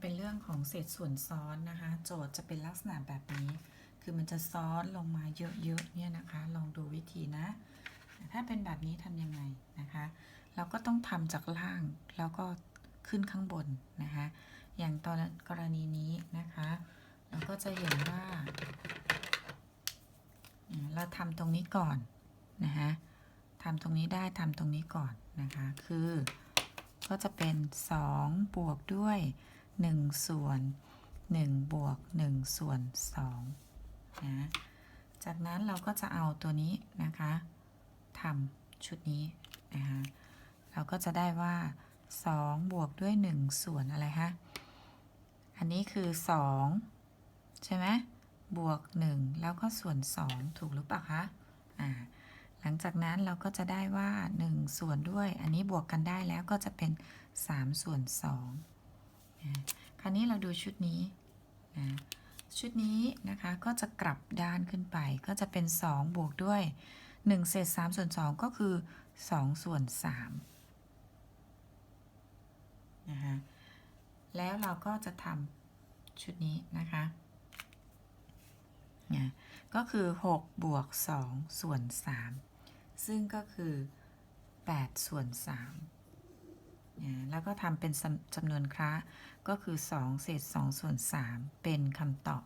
เป็นเรื่องของเศษส่วนซ้อนนะคะ โจทย์จะเป็นลักษณะแบบนี้ คือมันจะซ้อนลงมาเยอะๆเนี่ยนะคะ ลองดูวิธีนะ ถ้าเป็นแบบนี้ทำยังไงนะคะ เราก็ต้องทำจากล่างแล้วก็ขึ้นข้างบนนะคะ อย่างตอนกรณีนี้นะคะ เราก็จะเห็นว่า เราทำตรงนี้ก่อนนะคะทำตรงนี้ได้ทำตรงนี้ก่อนนะคะ คือก็จะเป็น 2 บวกด้วย 1 ส่วน 1 บวก 1 ส่วน2นะจากนั้นเราก็จะเอาตัวนี้นะคะทำชุดนี้นะคะเราก็จะได้ว่า 2 บวกด้วย 1 ส่วนอะไรฮะอันนี้คือ 2 ใช่ไหมบวก 1 แล้วก็ส่วน 2 ถูกหรือเปล่าคะอ่าหลังจากนั้นเราก็จะได้ว่า 1 ส่วนด้วย อันนี้บวกกันได้แล้วก็จะเป็น 3 ส่วน 2าวนี้เราดูชุดนี้นะชุดนี้นะคะก็จะกลับด้านขึ้นไป ก็จะเป็น 2 บวกด้วย 1 เศษ3ส่วน 2 ก็คือ 2 ส่วน3นะคะแล้วเราก็จะทำชุดนี้นะคะนะก็คือ 6 บวก 2 ส่วน 3 ซึ่งก็คือ 8 ส่วน 3 แล้วก็ทำเป็นจำนวนคระก็คือ 2 เศษ2ส่วน 3 เป็นคำตอบ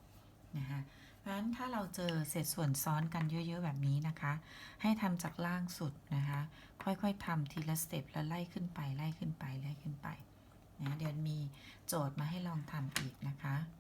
นะคะเพราะฉะนั้นถ้าเราเจอเศษส่วนซ้อนกันเยอะๆแบบนี้นะคะ ให้ทำจากล่างสุดนะคะ ค่อยๆทำทีละสเต็ปแล้วไล่ขึ้นไปไล่ขึ้นไปไล่ขึ้นไปนะเดี๋ยวมีโจทย์มาให้ลองทำอีกนะคะ